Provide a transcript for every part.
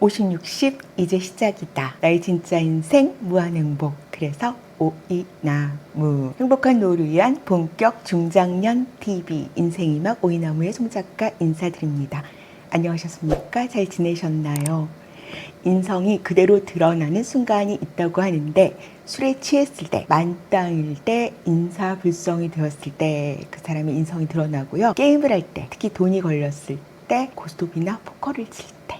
50, 60 이제 시작이다. 나의 진짜 인생 무한행복. 그래서 오이나무 행복한 노후를 위한 본격 중장년 TV 인생이막 오이나무의 송작가 인사드립니다. 안녕하셨습니까? 잘 지내셨나요? 인성이 그대로 드러나는 순간이 있다고 하는데 술에 취했을 때, 만땅일 때, 인사불성이 되었을 때 그 사람의 인성이 드러나고요. 게임을 할 때, 특히 돈이 걸렸을 때, 고스톱이나 포커를 칠 때.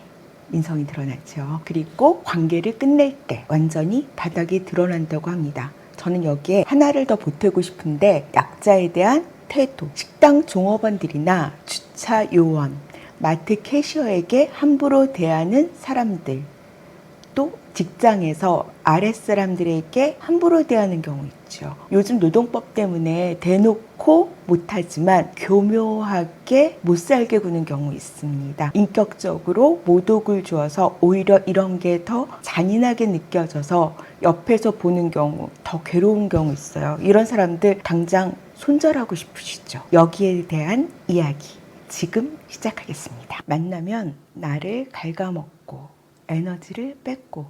인성이 드러나죠. 그리고 관계를 끝낼 때 완전히 바닥이 드러난다고 합니다. 저는 여기에 하나를 더 보태고 싶은데 약자에 대한 태도, 식당 종업원들이나 주차 요원, 마트 캐셔에게 함부로 대하는 사람들, 또 직장에서 아랫 사람들에게 함부로 대하는 경우 있죠. 요즘 노동법 때문에 대놓고 못하지만 교묘하게 못 살게 구는 경우 있습니다. 인격적으로 모독을 주어서 오히려 이런 게 더 잔인하게 느껴져서 옆에서 보는 경우 더 괴로운 경우 있어요. 이런 사람들 당장 손절하고 싶으시죠. 여기에 대한 이야기 지금 시작하겠습니다. 만나면 나를 갉아먹고 에너지를 뺏고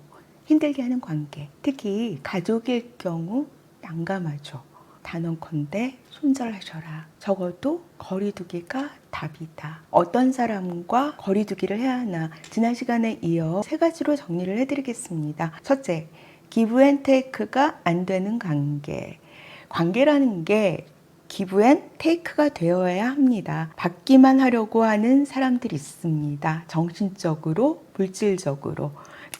힘들게 하는 관계, 특히 가족일 경우 난감하죠. 단언컨대 손절하셔라. 적어도 거리두기가 답이다. 어떤 사람과 거리두기를 해야 하나 지난 시간에 이어 세 가지로 정리를 해드리겠습니다. 첫째, 기브앤테이크가 안 되는 관계. 관계라는 게 기브앤 테이크가 되어야 합니다. 받기만 하려고 하는 사람들이 있습니다. 정신적으로, 물질적으로.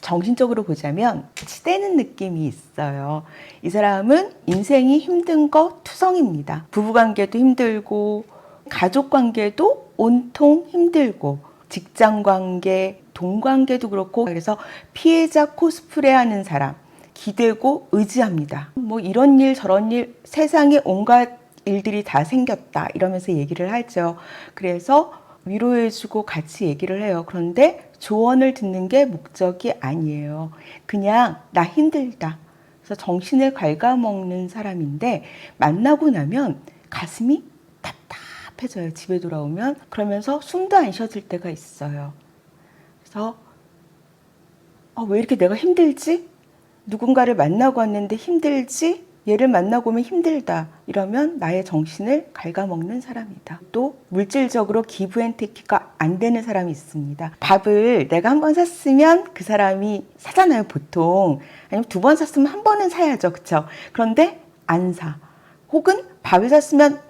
정신적으로 보자면 치대는 느낌이 있어요. 이 사람은 인생이 힘든 거 투성입니다. 부부관계도 힘들고, 가족관계도 온통 힘들고, 직장관계, 동관계도 그렇고, 그래서 피해자 코스프레 하는 사람, 기대고 의지합니다. 뭐 이런 일 저런 일 세상에 온갖 일들이 다 생겼다 이러면서 얘기를 하죠. 그래서 위로해주고 같이 얘기를 해요. 그런데 조언을 듣는 게 목적이 아니에요. 그냥 나 힘들다. 그래서 정신을 갉아먹는 사람인데 만나고 나면 가슴이 답답해져요. 집에 돌아오면 그러면서 숨도 안 쉬어질 때가 있어요. 그래서 어, 왜 이렇게 내가 힘들지? 누군가를 만나고 왔는데 힘들지? 얘를 만나고 오면 힘들다. 이러면 나의 정신을 갉아먹는 사람이다. 또 물질적으로 기브앤테이크가 안 되는 사람이 있습니다. 밥을 내가 한 번 샀으면 그 사람이 사잖아요, 보통. 아니면 두 번 샀으면 한 번은 사야죠, 그쵸? 그런데 안 사. 혹은 밥을 샀으면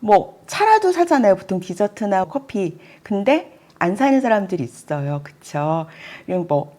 뭐 차라도 사잖아요, 보통 디저트나 커피. 근데 안 사는 사람들이 있어요, 그쵸? 뭐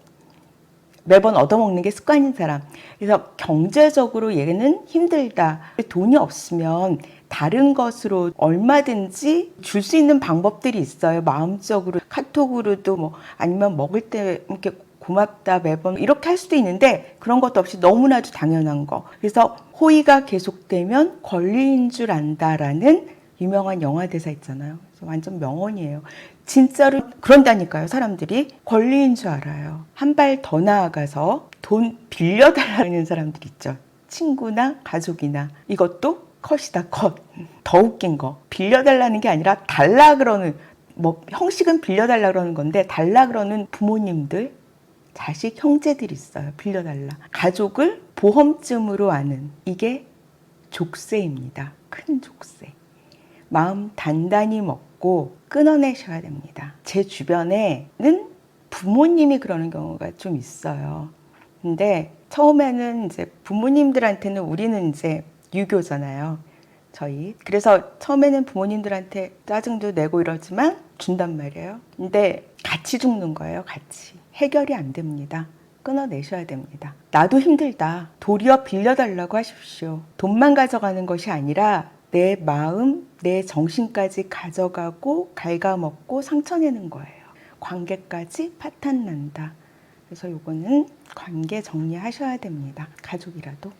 매번 얻어먹는 게 습관인 사람. 그래서 경제적으로 얘는 힘들다. 돈이 없으면 다른 것으로 얼마든지 줄 수 있는 방법들이 있어요. 마음적으로 카톡으로도 뭐 아니면 먹을 때 이렇게 고맙다 매번 이렇게 할 수도 있는데 그런 것도 없이 너무나도 당연한 거. 그래서 호의가 계속되면 권리인 줄 안다라는 유명한 영화 대사 있잖아요. 그래서 완전 명언이에요. 진짜로 그런다니까요. 사람들이 권리인 줄 알아요. 한 발 더 나아가서 돈 빌려달라는 사람들 있죠. 친구나 가족이나 이것도 컷이다 컷. 더 웃긴 거 빌려달라는 게 아니라 달라 그러는 뭐 형식은 빌려달라 그러는 건데 달라 그러는 부모님들 자식 형제들 있어요. 빌려달라. 가족을 보험쯤으로 아는 이게 족쇄입니다. 큰 족쇄. 마음 단단히 먹고 끊어내셔야 됩니다. 제 주변에는 부모님이 그러는 경우가 좀 있어요. 근데 처음에는 이제 부모님들한테는 우리는 이제 유교잖아요. 저희. 그래서 처음에는 부모님들한테 짜증도 내고 이러지만 준단 말이에요. 근데 같이 죽는 거예요, 같이. 해결이 안 됩니다. 끊어내셔야 됩니다. 나도 힘들다. 도리어 빌려달라고 하십시오. 돈만 가져가는 것이 아니라 내 마음, 내 정신까지 가져가고 갉아먹고 상처내는 거예요. 관계까지 파탄난다. 그래서 요거는 관계 정리하셔야 됩니다. 가족이라도.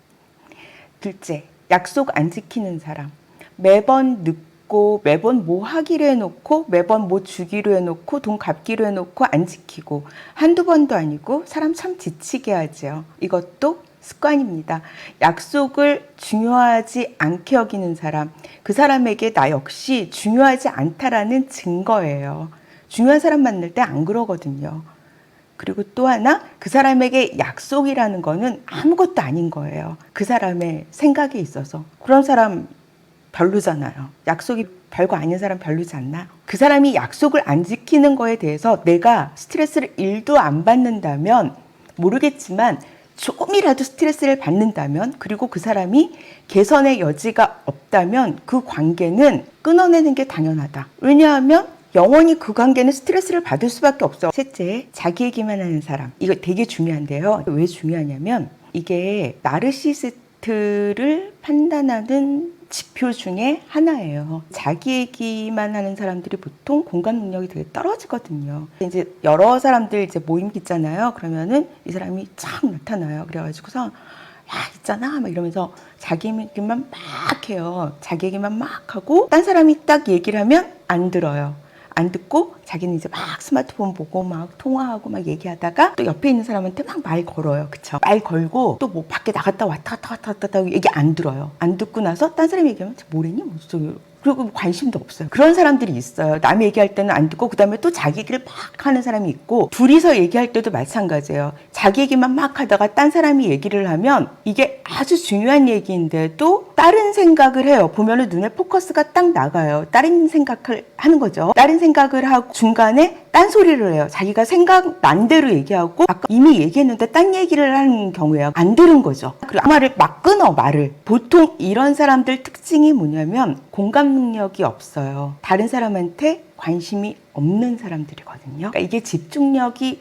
둘째, 약속 안 지키는 사람. 매번 늦고 매번 뭐 하기로 해놓고 매번 뭐 주기로 해놓고 돈 갚기로 해놓고 안 지키고 한두 번도 아니고 사람 참 지치게 하죠. 이것도 습관입니다. 약속을 중요하지 않게 여기는 사람, 그 사람에게 나 역시 중요하지 않다라는 증거예요. 중요한 사람 만날 때 안 그러거든요. 그리고 또 하나 그 사람에게 약속이라는 거는 아무것도 아닌 거예요. 그 사람의 생각에 있어서 그런 사람 별로잖아요. 약속이 별거 아닌 사람 별로지 않나? 그 사람이 약속을 안 지키는 거에 대해서 내가 스트레스를 일도 안 받는다면 모르겠지만 조금이라도 스트레스를 받는다면 그리고 그 사람이 개선의 여지가 없다면 그 관계는 끊어내는 게 당연하다. 왜냐하면 영원히 그 관계는 스트레스를 받을 수밖에 없어. 셋째, 자기 얘기만 하는 사람. 이거 되게 중요한데요. 왜 중요하냐면 이게 나르시스트를 판단하는 지표 중에 하나예요. 자기 얘기만 하는 사람들이 보통 공감 능력이 되게 떨어지거든요. 이제 여러 사람들 이제 모임 있잖아요. 그러면은 이 사람이 쫙 나타나요. 그래가지고서 야 있잖아 막 이러면서 자기 얘기만 막 해요. 자기 얘기만 막 하고 딴 사람이 딱 얘기를 하면 안 들어요. 안 듣고 자기는 이제 막 스마트폰 보고 막 통화하고 막 얘기하다가 또 옆에 있는 사람한테 막 말 걸어요. 그쵸? 말 걸고 또 뭐 밖에 나갔다 왔다 갔다 왔다 갔다 하고 얘기 안 들어요. 안 듣고 나서 딴 사람이 얘기하면 쟤 뭐랬니? 뭐 저기 그리고 관심도 없어요. 그런 사람들이 있어요. 남 얘기할 때는 안 듣고 그다음에 또 자기 얘기를 막 하는 사람이 있고 둘이서 얘기할 때도 마찬가지예요. 자기 얘기만 막 하다가 딴 사람이 얘기를 하면 이게 아주 중요한 얘기인데도 다른 생각을 해요. 보면은 눈에 포커스가 딱 나가요. 다른 생각을 하는 거죠. 다른 생각을 하고 중간에 딴 소리를 해요. 자기가 생각 난 대로 얘기하고 아까 이미 얘기했는데 딴 얘기를 하는 경우에요. 안 들은 거죠. 그리고 그 말을 막 끊어 말을. 보통 이런 사람들 특징이 뭐냐면 공감 능력이 없어요. 다른 사람한테 관심이 없는 사람들이거든요. 그러니까 이게 집중력이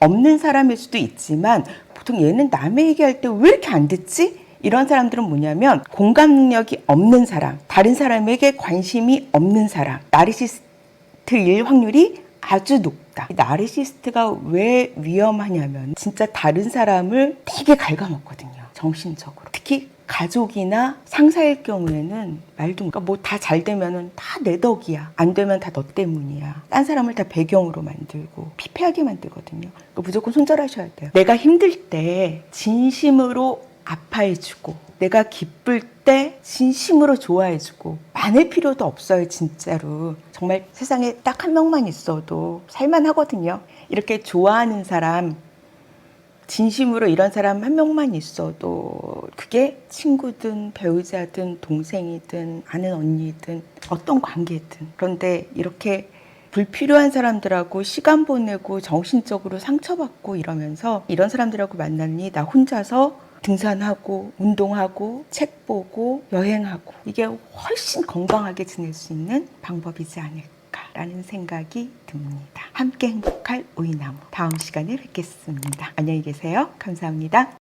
없는 사람일 수도 있지만 보통 얘는 남의 얘기할 때 왜 이렇게 안 듣지? 이런 사람들은 뭐냐면 공감 능력이 없는 사람, 다른 사람에게 관심이 없는 사람, 나르시스트일 확률이 아주 높다. 이 나르시스트가 왜 위험하냐면 진짜 다른 사람을 되게 갉아먹거든요. 정신적으로. 특히 가족이나 상사일 경우에는 말도 그러니까 뭐 다 잘 되면은 다 내 덕이야. 안 되면 다 너 때문이야. 딴 사람을 다 배경으로 만들고 피폐하게 만들거든요. 그러니까 무조건 손절하셔야 돼요. 내가 힘들 때 진심으로 아파해주고 내가 기쁠 때 진심으로 좋아해주고 많을 필요도 없어요 진짜로. 정말 세상에 딱 한 명만 있어도 살만하거든요. 이렇게 좋아하는 사람 진심으로 이런 사람 한 명만 있어도 그게 친구든 배우자든 동생이든 아는 언니든 어떤 관계든. 그런데 이렇게 불필요한 사람들하고 시간 보내고 정신적으로 상처받고 이러면서 이런 사람들하고 만났니 나 혼자서 등산하고 운동하고 책 보고 여행하고 이게 훨씬 건강하게 지낼 수 있는 방법이지 않을까라는 생각이 듭니다. 함께 행복할 오이나무 다음 시간에 뵙겠습니다. 안녕히 계세요. 감사합니다.